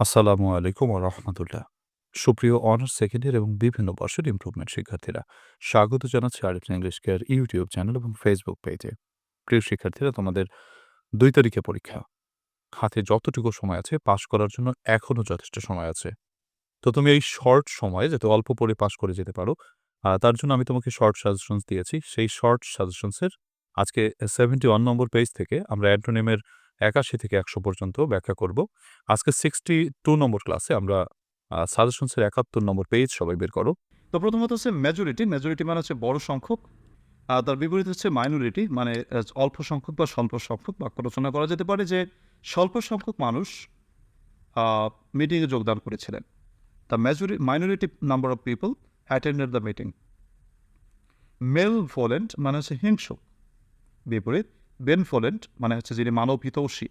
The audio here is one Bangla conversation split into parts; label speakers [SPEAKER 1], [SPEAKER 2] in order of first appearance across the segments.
[SPEAKER 1] আসসালামু আলাইকুম রাহমাতুল্লাহ। সুপ্রিয় অনার্স সেকেন্ড ইয়ার এবং বিভিন্ন বর্ষের ইমপ্রুভমেন্ট শিক্ষার্থীরা, স্বাগত জানাচ্ছি Arif English care YouTube channel এবং ফেসবুক পেজে। প্রিয় শিক্ষার্থীরা, তোমাদের দুই তারিখে পরীক্ষা। হাতে যতটুকু সময় আছে পাশ করার জন্য এখনও যথেষ্ট সময় আছে। তো তুমি এই শর্ট সময়ে যাতে অল্প পরে পাশ করে যেতে পারো, তার জন্য আমি তোমাকে শর্ট সাজেশনস দিয়েছি। সেই শর্ট সাজেশনসের আজকে 71 নম্বর পেজ থেকে আমরা অ্যান্টোনিমের ৮১ থেকে ১০০ পর্যন্ত ব্যাখ্যা করব। আজকে 62 নম্বর ক্লাসে আমরা সাজেশনসের ৭১ নম্বর পেজ সবাই বের করো।
[SPEAKER 2] তো প্রথমত হচ্ছে মেজরিটি মেজরিটি মানে হচ্ছে বড় সংখ্যক তার বিপরীত হচ্ছে মাইনরিটি মানে অল্প সংখ্যক বা স্বল্প সংখ্যক বাক্য রচনা করা যেতে পারে যে স্বল্প সংখ্যক মানুষ মিটিংয়ে যোগদান করেছিলেন the majority minority number of people attended the meeting malevolent মানে হচ্ছে হিংসুক বিপরীত বেনফোলেন্ট মানে হচ্ছে যিনি মানব হিতৌষী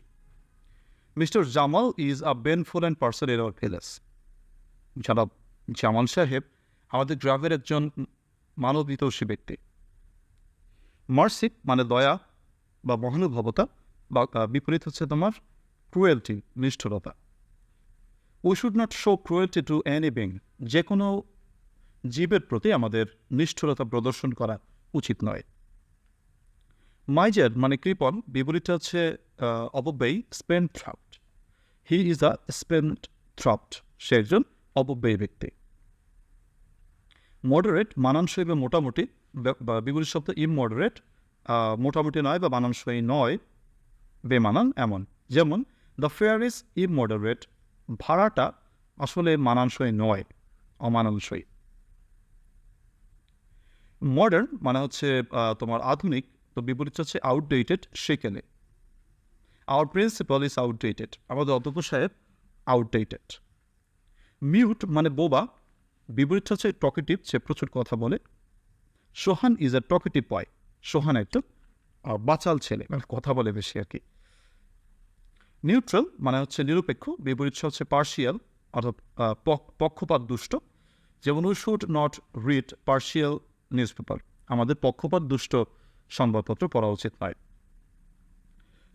[SPEAKER 2] mister Jamal is a benevolent person in our village জনাব জামাল সাহেব আমাদের গ্রামের একজন মানব হিতৈষী ব্যক্তি। মার্সি মানে দয়া বা মহানুভবতা বা বিপরীত হচ্ছে তোমার ক্রুয়েলটি নিষ্ঠুরতা। We should not show cruelty to any being যে কোনো জীবের প্রতি আমাদের নিষ্ঠুরতা প্রদর্শন করা উচিত নয়। মাইজার মানে কৃপন বিপরীতটা হচ্ছে অপব্যয়ী spendthrift he is a spendthrift সে একজন অপব্যয়ী ব্যক্তি। মডারেট মানানসই বা মোটামুটি বিপরীত শব্দ ইমমডারেট মোটামুটি নয় বা মানানসই নয়, বেমানান এমন। যেমন দ্য ফেয়ার ইজ ইমমডারেট ভাড়াটা আসলে মানানসই নয়, অমানানসই। মডার্ন মানে হচ্ছে তোমার আধুনিক তো বিপরীত হচ্ছে আউটডেটেড সেকেলে আওয়ার প্রিন্সিপাল ইজ আউটডেটেড আমাদের অধ্যক্ষ সাহেব আউটডেটেড মিউট মানে বোবা। বিপরীত হচ্ছে টকেটিভ সে প্রচুর কথা বলে। সোহান ইজ আ টকেটিভ বয় সোহান একটা বাচাল ছেলে মানে কথা বলে বেশি আর কি। নিউট্রাল মানে হচ্ছে নিরপেক্ষ। বিপরীত হচ্ছে পার্শিয়াল অর্থাৎ পক্ষপাত দুষ্ট। যেমন we should not read partial newspaper আমাদের পক্ষপাত দুষ্ট সংবাদপত্র পড়া উচিত নয়।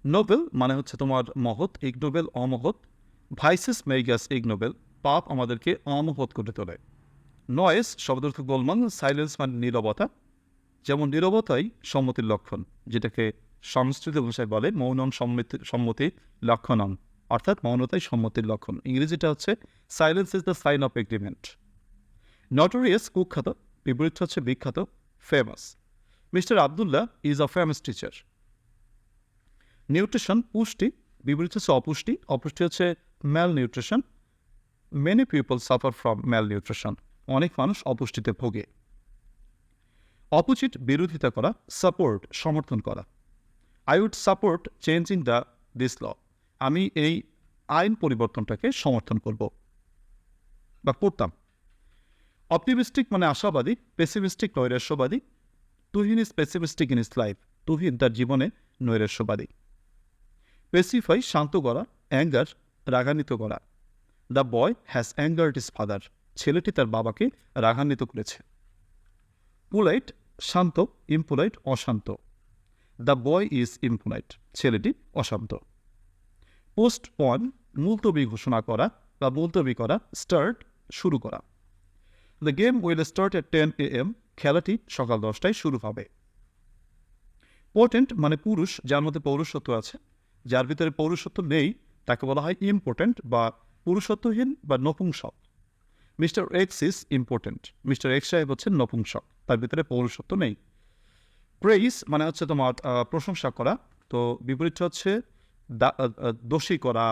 [SPEAKER 2] নোবেল মানে হচ্ছে তোমার মহৎ ইগনোবেল অমহৎ। ভাইসেস মেগাস ইগনোবেল পাপ আমাদেরকে অমহৎ করে তোলে। নয়েস শব্দার্থ গোলমাল, সাইলেন্স মানে নীরবতা। যেমন নীরবতাই সম্মতির লক্ষণ, যেটাকে সংস্কৃত ভাষায় বলে মৌনম সম্মতি সম্মতি লক্ষণম অর্থাৎ মৌনতাই সম্মতির লক্ষণ। ইংরেজিটা হচ্ছে silence is the sign of agreement notorious কুখ্যাত, বিপরীত হচ্ছে বিখ্যাত famous mister Abdullah is a famous teacher nutrition পুষ্টি, বিপরীত হচ্ছে অপুষ্টি অপুষ্টি হচ্ছে malnutrition many people suffer from malnutrition অনেক মানুষ অপুষ্টিতে ভোগে। অপোজিট বিরোধিতা করা সাপোর্ট সমর্থন করা। I would support changing the this law আমি এই আইন পরিবর্তনটাকে সমর্থন করব। বা করতাম। অপটিমিস্টিক মানে আশাবাদী pessimistic নৈরাশ্যবাদী Tuhin is pessimistic in his life Tuhin তার জীবনে নৈরাশ্যবাদী। পেসিফাই শান্ত করা অ্যাঙ্গার রাগান্বিত করা the boy has angered his father ছেলেটি তার বাবাকে রাগান্বিত করেছে। পোলাইট শান্ত ইম্পোলাইট অশান্ত। দ্য বয় ইজ ইম্পোলাইট ছেলেটি অশান্ত। পোস্ট পন মুলতবি ঘোষণা করা বা মুলতবি করা স্টার্ট শুরু করা। The game will start at ten A M খেলাটি সকাল দশটায় শুরু হবে। পোটেন্ট মানে পুরুষ, যার মধ্যে পৌরুষত্ব আছে। যার ভিতরে পৌরুষত্ব নেই, তাকে বলা হয় ইম্পর্ট্যান্ট বা পুরুষত্বহীন বা নপুংসক mister X is impotent mister X সাহেব হচ্ছেন নপুংসক তার ভিতরে পৌরুষত্ব নেই। প্রেইস মানে হচ্ছে তোমার প্রশংসা করা। তো বিপরীত হচ্ছে দোষী করা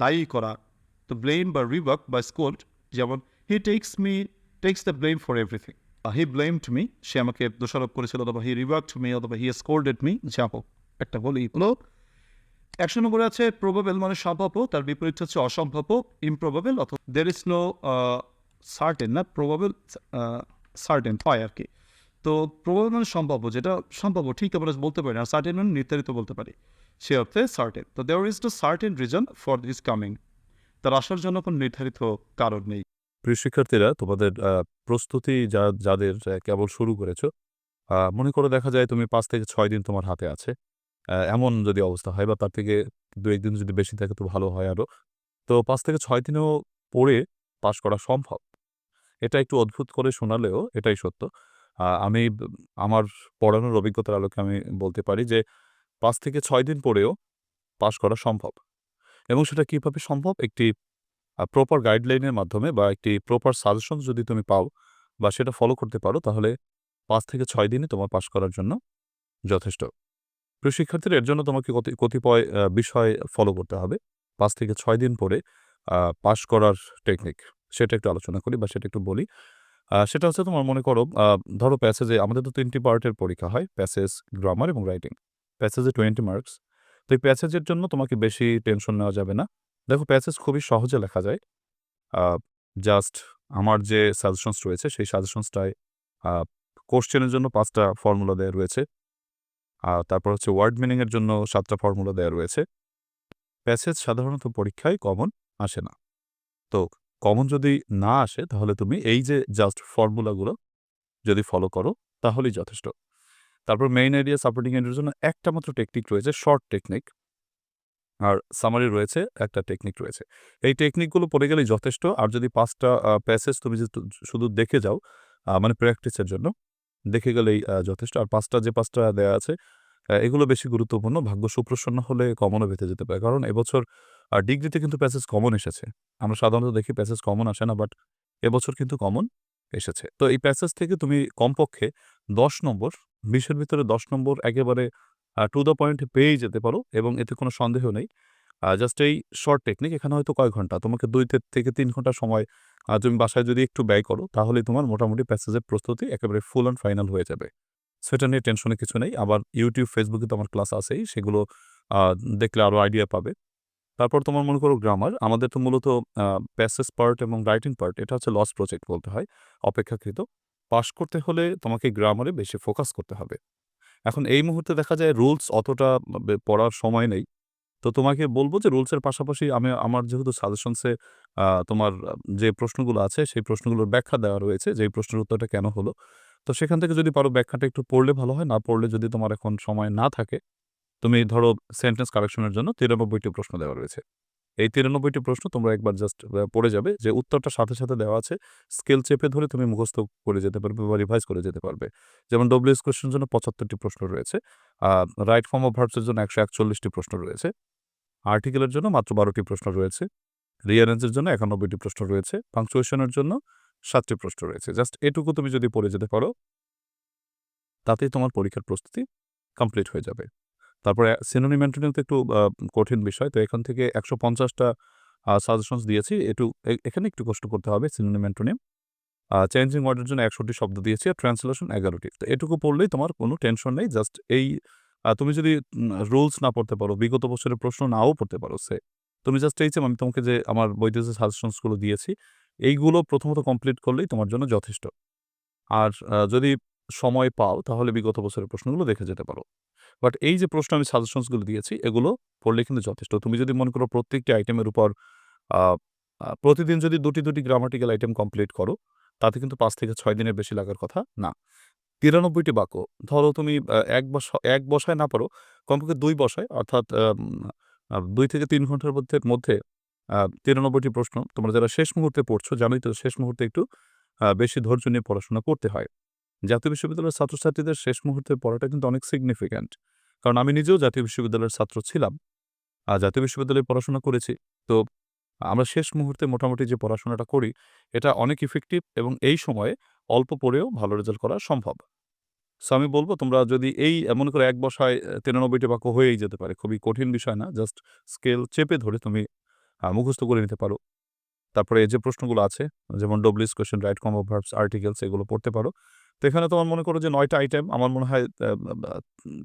[SPEAKER 2] দায়ী করা। তো ব্লেম বা রিওয়ার্ক বা স্কোল্ড যেমন he takes me takes the blame for everything he blamed me সে আমাকে দোষারোপ করেছিল, অথবা হি রিওয়ার্কড মি অথবা হি স্কোল্ডেড মি যা হোক, একটা বলি হলো। একশো নম্বরে আছে প্রবাবেল মানে সম্ভাব্য, তার বিপরীত হচ্ছে অসম্ভাব্য ইমপ্রবাবেল অথবা দের ইজ নো সার্টেন না? প্রবাবেল সার্টেন হয় আর কি। তো প্রবাবেল মানে সম্ভাব্য, যেটা সম্ভাব্য, ঠিক আমরা বলতে পারি না সার্টেন মানে নির্ধারিত বলতে পারি। সে অর্থে সার্টেন তো দেওয়ার is no certain reason for this coming তার আসার জন্য কোনো নির্ধারিত কারণ নেই।
[SPEAKER 1] প্রিয় শিক্ষার্থীরা তোমাদের প্রস্তুতি যা যাদের কেবল শুরু করেছ, মনে করো দেখা যায় তুমি পাঁচ থেকে ছয় দিন তোমার হাতে আছে। এমন যদি অবস্থা হয় বা তার থেকে দু একদিন যদি বেশি থাকে তো ভালো হয় আরও। তো পাঁচ থেকে ছয় দিনেও পড়ে পাশ করা সম্ভব। এটা একটু অদ্ভুত করে শোনালেও এটাই সত্য। আমি আমার পড়ানোর অভিজ্ঞতার আলোকে আমি বলতে পারি যে পাঁচ থেকে ছয় দিন পড়েও পাশ করা সম্ভব। এবং সেটা কীভাবে সম্ভব? একটি প্রপার গাইডলাইনের মাধ্যমে বা একটি প্রপার সাজেশনস যদি তুমি পাও বা সেটা ফলো করতে পারো তাহলে পাঁচ থেকে ৬ দিনে তোমার পাশ করার জন্য যথেষ্ট। প্রিয় শিক্ষার্থীরা এর জন্য তোমাকে কতি কতিপয় বিষয় ফলো করতে হবে। পাঁচ থেকে ছয় দিন পরে পাশ করার টেকনিক সেটা একটু আলোচনা করি বা সেটা একটু বলি। সেটা হচ্ছে তোমার মনে করো ধরো প্যাসেজে আমাদের তো তিনটি পার্টের পরীক্ষা হয়। প্যাসেজ, গ্রামার এবং রাইটিং। প্যাসেজে 20 মার্কস। তো এই প্যাসেজের জন্য তোমাকে বেশি টেনশন নেওয়া যাবে না। দেখো প্যাসেজ খুবই সহজে লেখা যায়। জাস্ট আমার যে সাজেশনস রয়েছে, সেই সাজেশনসটায় কোশ্চেনের জন্য পাঁচটা ফর্মুলা দেয়া রয়েছে। আর তারপর হচ্ছে ওয়ার্ড মিনিংয়ের জন্য সাতটা ফর্মুলা দেয়া রয়েছে। প্যাসেজ সাধারণত পরীক্ষায় কমন আসে না। তো কমন যদি না আসে, তাহলে তুমি এই যে জাস্ট ফর্মুলাগুলো যদি ফলো করো, তাহলেই যথেষ্ট। তারপর মেইন এরিয়া সাপোর্টিং আইডিয়ার জন্য একটা মাত্র টেকনিক রয়েছে শর্ট টেকনিক। আর সামারি রয়েছে, একটা টেকনিক রয়েছে। এই টেকনিকগুলো পড়ে গেলেই যথেষ্ট। আর যদি পাঁচটা প্যাসেজ তুমি যে শুধু দেখে যাও মানে প্র্যাকটিসের জন্য দেখে গেলেই যথেষ্ট। আর পাঁচটা যে ৫ টা দেয়া আছে এগুলো বেশি গুরুত্বপূর্ণ। ভাগ্য সুপ্রসন্ন হলে কমনও পেতে যেতে পারে। কারণ এবছর আ ডিগ্রিতে কিন্তু প্যাসেজ কমন এসেছে। আমরা সাধারণত দেখি প্যাসেজ কমন আসে না বাট এবছর কিন্তু কমন এসেছে। তো এই প্যাসেজ থেকে তুমি কমপক্ষে ১০ নম্বর ২০ এর ভিতরে ১০ নম্বর একেবারে টু দ্য পয়েন্ট পেয়েই যেতে পারো এবং এতে কোনো সন্দেহ নেই। জাস্ট এই শর্ট টেকনিক এখানে হয়তো কয় ঘণ্টা? তোমাকে দুই থেকে তিন ঘণ্টা সময় তুমি বাসায় যদি একটু ব্যয় করো তাহলে তোমার মোটামুটি প্যাসেজের প্রস্তুতি একেবারে ফুল অ্যান্ড ফাইনাল হয়ে যাবে। সো এটা নিয়ে টেনশনে কিছু নেই। আবার ইউটিউব ফেসবুকে তো আমার ক্লাস আছেই। সেগুলো দেখলে আরও আইডিয়া পাবে। তারপর তোমার মনে করো গ্রামার। আমাদের তো মূলত প্যাসেজ পার্ট এবং রাইটিং পার্ট এটা হচ্ছে লস প্রজেক্ট বলতে হয়, অপেক্ষাকৃত। পাশ করতে হলে তোমাকে গ্রামারে বেশি ফোকাস করতে হবে। এখন এই মুহূর্তে দেখা যায় রুলস অতটা পড়ার সময় নেই। তো তোমাকে বলব যে রুলসের পাশাপাশি আমি আমার যেহেতু সাজেশনসে তোমার যে প্রশ্নগুলো আছে সেই প্রশ্নগুলোর ব্যাখ্যা দেওয়া রয়েছে যে প্রশ্নের উত্তরটা কেন হলো। তো সেখান থেকে যদি পারো ব্যাখ্যাটা একটু পড়লে ভালো হয়। না পড়লে যদি তোমার এখন সময় না থাকে, তুমি ধরো সেন্টেন্স কারেকশনের জন্য তিরানব্বইটি প্রশ্ন দেওয়া রয়েছে। এই তিরানব্বইটি প্রশ্ন তোমরা একবার জাস্ট পড়ে যাবে যে উত্তরটা সাথে, সাথে দেওয়া আছে। স্কেল চেপে ধরে তুমি মুখস্থ করে যেতে পারবে বা রিভাইজ করে যেতে পারবে। যেমন ডব্লিউএস কোয়েশ্চেন এর জন্য পঁচাত্তরটি প্রশ্ন রয়েছে। রাইট ফর্ম অফ ভার্বস এর জন্য একশো একচল্লিশটি প্রশ্ন রয়েছে। আর্টিকেলের জন্য মাত্র বারোটি প্রশ্ন রয়েছে। রিঅ্যারেঞ্জ এর জন্য একানব্বইটি প্রশ্ন রয়েছে। পাংচুয়েশন এর জন্য সাতটি প্রশ্ন রয়েছে। জাস্ট এটুকু তুমি যদি পড়ে যেতে পারো তাতেই তোমার পরীক্ষার প্রস্তুতি কমপ্লিট হয়ে যাবে। তারপরে সিনোনিম অ্যান্টোনিম তো একটু কঠিন বিষয়। তো এখান থেকে একশো পঞ্চাশটা সাজেশনস দিয়েছি। একটু এখানে একটু কষ্ট করতে হবে সিনোনিম অ্যান্টোনিম। চেঞ্জিং ওয়ার্ডের জন্য একশোটি শব্দ দিয়েছি আর ট্রান্সলেশন এগারোটি তো এটুকু পড়লেই তোমার কোনো টেনশন নেই। জাস্ট এই তুমি যদি রুলস না পড়তে পারো, বিগত বছরের প্রশ্ন নাও পড়তে পারো সে তুমি জাস্ট এই যে আমি তোমাকে যে আমার বইতে যে সাজেশনসগুলো দিয়েছি, এইগুলো প্রথমত কমপ্লিট করলেই তোমার জন্য যথেষ্ট। আর যদি সময় পাও তাহলে বিগত বছরের প্রশ্নগুলো দেখে যেতে পারো। বাট এই যে প্রশ্ন আমি সাজেশনসগুলো দিয়েছি এগুলো পড়লে কিন্তু যথেষ্ট। তুমি যদি মনে করো প্রত্যেকটি আইটেমের উপর প্রতিদিন যদি ২ টি ২ গ্রামাটিক্যাল আইটেম কমপ্লিট করো, তাতে কিন্তু পাঁচ থেকে ছয় দিনের বেশি লাগার কথা না। ৯৩ টি বাক্য। ধরো তুমি এক বস এক বসায় না পারো, কমপক্ষে দুই বসায় অর্থাৎ দুই থেকে তিন ঘণ্টার মধ্যে মধ্যে তিরানব্বইটি প্রশ্ন তোমরা যারা শেষ মুহূর্তে পড়ছো জানোই তো শেষ মুহূর্তে একটু বেশি ধৈর্য নিয়ে পড়াশোনা করতে হয়। জাতীয় বিশ্ববিদ্যালয়ের ছাত্রছাত্রীদের শেষ মুহূর্তে পড়াটা কিন্তু অনেক সিগনিফিক্যান্ট। কারণ আমি নিজেও জাতীয় বিশ্ববিদ্যালয়ের ছাত্র ছিলাম। আর জাতীয় বিশ্ববিদ্যালয়ে পড়াশোনা করেছি। তো আমরা শেষ মুহূর্তে মোটামুটি যে পড়াশোনাটা করি এটা অনেক ইফেক্টিভ এবং এই সময়ে অল্প পড়েও ভালো রেজাল্ট করা সম্ভব। সো আমি বলব তোমরা যদি এই এমন করে এক বসায় ৯৩ টি বাক্য হয়েই যেতে পারে। খুবই কঠিন বিষয় না। জাস্ট স্কেল চেপে ধরে তুমি মুখস্থ করে নিতে পারো। তারপরে যে প্রশ্নগুলো আছে যেমন WH question, right form of verbs, articles এগুলো পড়তে পারো। তো এখানে তোমার মনে করো যে ৯ টা আইটেম আমার মনে হয়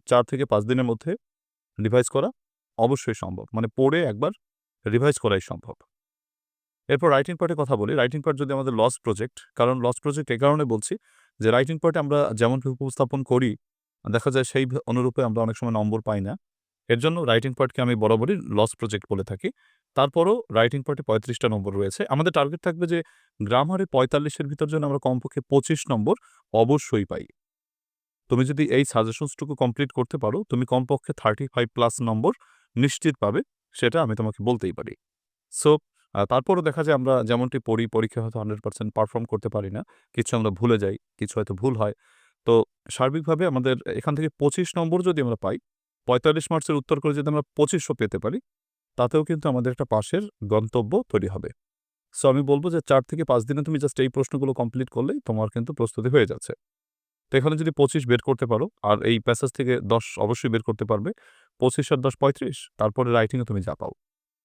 [SPEAKER 1] ৪ থেকে পাঁচ দিনের মধ্যে রিভাইজ করা অবশ্যই সম্ভব। মানে পড়ে একবার রিভাইজ করাই সম্ভব। এরপর রাইটিং পার্টের কথা বলি। রাইটিং পার্ট যদি আমাদের লস প্রজেক্ট, কারণ লস প্রজেক্ট এ কারণে বলছি যে রাইটিং পার্টে আমরা যেমন উপস্থাপন করি, দেখা যায় সেই অনুরূপে আমরা অনেক সময় নম্বর পাই না। এর জন্য রাইটিং পার্টকে আমি বরাবরই লস প্রজেক্ট বলে থাকি। তারপরও রাইটিং পার্টে পঁয়ত্রিশটা নম্বর রয়েছে। আমাদের টার্গেট থাকবে যে গ্রামারে ৪৫ এর ভিতর যেন আমরা কমপক্ষে ২৫ নম্বর অবশ্যই পাই। তুমি যদি এই সাজেশনসটুকু কমপ্লিট করতে পারো, তুমি কমপক্ষে 35 প্লাস নম্বর নিশ্চিত পাবে। সেটা আমি তোমাকে বলতেই পারি। সো তারপরও দেখা যায় আমরা যেমনটি পড়ি পরীক্ষা হয়তো 100% পারফর্ম করতে পারি না। কিছু আমরা ভুলে যাই, কিছু হয়তো ভুল হয়। তো সার্বিকভাবে আমাদের এখান থেকে ২৫ নম্বর যদি আমরা পাই, পঁয়তাল্লিশ মার্চের উত্তর করে যদি আমরা ২৫০০ পেতে পারি, তাতেও কিন্তু আমাদের একটা পাশের গন্তব্য তৈরি হবে। সো আমি বলব যে চার থেকে পাঁচ দিনে তুমি জাস্ট এই প্রশ্নগুলো কমপ্লিট করলেই তোমার কিন্তু প্রস্তুতি হয়ে যাচ্ছে। তো এখানে যদি ২৫ বের করতে পারো, আর এই প্যাসেজ থেকে ১০ অবশ্যই বের করতে পারবে। ২৫ আর ১০ ৩৫ তারপরে রাইটিংয়ে তুমি যা পাও।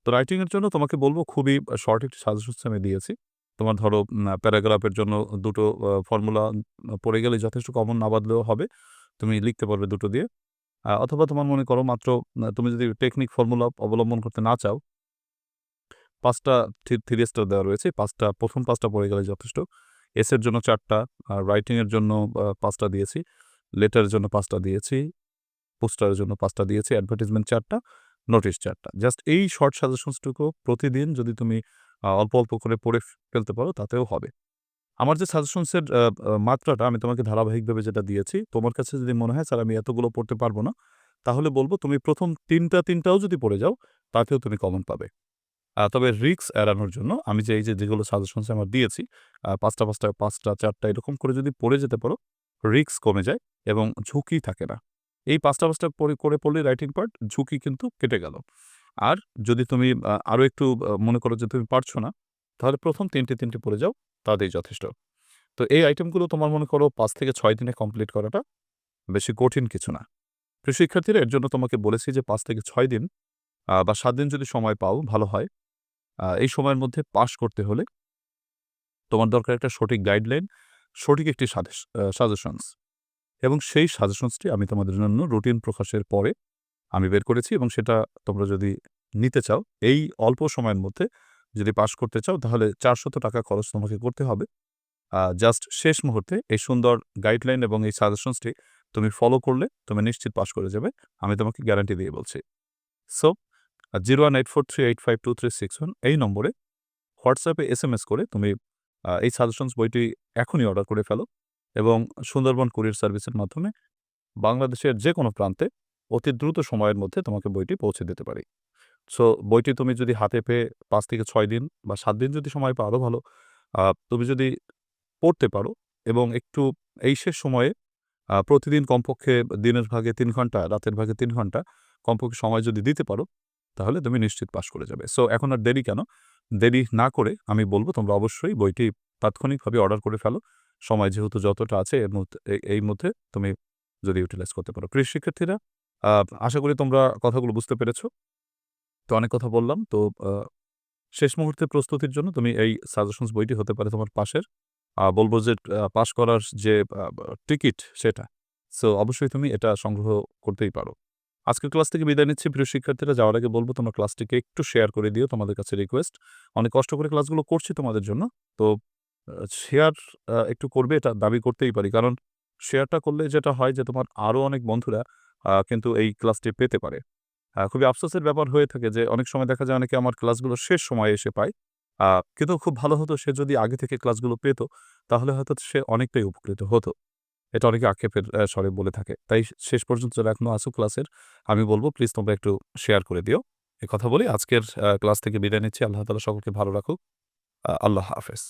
[SPEAKER 1] তো রাইটিংয়ের জন্য তোমাকে বলব খুবই শর্ট একটি সাজেশনস আমি দিয়েছি। তোমার ধরো প্যারাগ্রাফের জন্য দুটো ফর্মুলা পড়ে গেলে যথেষ্ট কমন না বাদলেও হবে। তুমি লিখতে পারবে দুটো দিয়ে। অথবা তোমার মনে করো মাত্র তুমি যদি টেকনিক ফর্মুলা অবলম্বন করতে না চাও ৫ টা থি 3 স্টার দেওয়া রয়েছে। পাঁচটা প্রথম পাঁচটা পড়ে গেলে যথেষ্ট। এসের জন্য চারটা আর রাইটিংয়ের জন্য পাঁচটা দিয়েছি। লেটারের জন্য পাঁচটা দিয়েছি। পোস্টারের জন্য পাঁচটা দিয়েছি। অ্যাডভার্টাইজমেন্ট ৪ টা, নোটিশ ৪ টা। জাস্ট এই শর্ট সাজেশনস টুকু প্রতিদিন যদি তুমি অল্প, অল্প করে পড়ে ফেলতে পারো তাতেও হবে। আমার যে সাজেশনস এর আ আ মাত্রাটা আমি তোমাকে ধারাবাহিকভাবে যেটা দিয়েছি, তোমার কাছে যদি মনে হয় স্যার আমি এতগুলো পড়তে পারব না, তাহলে বলব তুমি প্রথম তিনটা তিনটাও যদি পড়ে যাও, তাতেও তুমি কমন পাবে। তবে রিস্ক এড়ানোর জন্য আমি যে এই যে যেগুলো সাজেশনস আমার দিয়েছি, আ ৫ টা ৫ টা ৫ টা ৪ টা এরকম করে যদি পড়ে যেতে পারো, রিস্ক কমে যায় এবং ঝুঁকি থাকে না। এই ৫ টা ৫ টা পড়ে করে পড়লে রাইটিং পার্ট, ঝুঁকি কিন্তু কেটে গেল। আর যদি তুমি আরও একটু মনে করো যে তুমি পারছ না, তাহলে ১ম ৩ টে ৩ পড়ে যাও, তাতেই যথেষ্ট। তো এই আইটেমগুলো তোমার মনে করো পাঁচ থেকে ৬ দিনে কমপ্লিট করাটা বেশি কঠিন কিছু না। প্রিয় শিক্ষার্থীরা এর জন্য তোমাকে বলেছি যে পাঁচ থেকে ৬ দিন বা সাত দিন যদি সময় পাও ভালো হয়। এই সময়ের মধ্যে পাশ করতে হলে তোমার দরকার একটা সঠিক গাইডলাইন, সঠিক একটি সাজেশনস এবং সেই সাজেশনসটি আমি তোমাদের জন্য রুটিন প্রকাশের পরে আমি বের করেছি এবং সেটা তোমরা যদি নিতে চাও, এই অল্প সময়ের মধ্যে যদি পাশ করতে চাও, তাহলে ৳৪০০ খরচ তোমাকে করতে হবে। জাস্ট শেষ মুহূর্তে এই সুন্দর গাইডলাইন এবং এই সাজেশনসটি তুমি ফলো করলে তুমি নিশ্চিত পাশ করে যাবে। আমি তোমাকে গ্যারান্টি দিয়ে বলছি। So zero one eight four three eight five two three six one এই নম্বরে হোয়াটসঅ্যাপে এস এম এস করে তুমি এই সাজেশনস বইটি এখনই অর্ডার করে ফেলো এবং সুন্দরবন কুরিয়ার সার্ভিসের মাধ্যমে বাংলাদেশের যেকোনো প্রান্তে অতি দ্রুত সময়ের মধ্যে তোমাকে বইটি পৌঁছে দিতে পারি। সো বইটি তুমি যদি হাতে পেয়ে পাঁচ থেকে ছয় দিন বা সাত দিন যদি সময় পাও আরও ভালো। তুমি যদি পড়তে পারো এবং একটু এই শেষ সময়ে প্রতিদিন কমপক্ষে দিনের ভাগে তিন ঘণ্টা, রাতের ভাগে তিন ঘণ্টা কমপক্ষে সময় যদি দিতে পারো, তাহলে তুমি নিশ্চিত পাস করে যাবে। সো এখন আর দেরি কেন? দেরি না করে আমি বলব তোমরা অবশ্যই বইটি তাৎক্ষণিকভাবে অর্ডার করে ফেলো। সময় যেহেতু যতটা আছে এর মধ্যে এই মধ্যে তুমি যদি ইউটিলাইজ করতে পারো। কৃষি শিক্ষার্থীরা, আশা করি তোমরা কথাগুলো বুঝতে পেরেছ। তো অনেক কথা বললাম। তো শেষ মুহূর্তে প্রস্তুতির জন্য তুমি এই সাজেশনস বইটি হতে পারে তোমার পাশের। বলব যে পাস করার যে টিকিট সেটা। সো, অবশ্যই তুমি এটা সংগ্রহ করতেই পারো। আজকের ক্লাস থেকে বিদায় নিচ্ছি প্রিয় শিক্ষার্থীরা। যাওয়ার আগে বলব তোমরা ক্লাসটিকে একটু শেয়ার করে দিও তোমাদের কাছে রিকোয়েস্ট। অনেক কষ্ট করে ক্লাসগুলো করছি তোমাদের জন্য। তো শেয়ার একটু করবে এটা দাবি করতেই পারি। কারণ, শেয়ারটা করলে যেটা হয় যে, তোমার আরও অনেক বন্ধুরা কিন্তু এই ক্লাসটি পেতে পারে। খুবই আফসোসের ব্যাপার হয়ে থাকে যে অনেক সময় দেখা যায় অনেকে আমার ক্লাসগুলো শেষ সময়ে এসে পায়। কিন্তু খুব ভালো হতো সে যদি আগে থেকে ক্লাসগুলো পেত, তাহলে হয়তো সে অনেকটাই উপকৃত হতো। এটা অনেকে আক্ষেপের স্বরে বলে থাকে। তাই শেষ পর্যন্ত যারা এখনও আছো ক্লাসের, আমি বলব প্লিজ তোমরা একটু শেয়ার করে দিও। এ কথা বলে আজকের ক্লাস থেকে বিদায় নিচ্ছি। আল্লাহ তাআলা সকলকে ভালো রাখুক। আল্লাহ হাফেজ।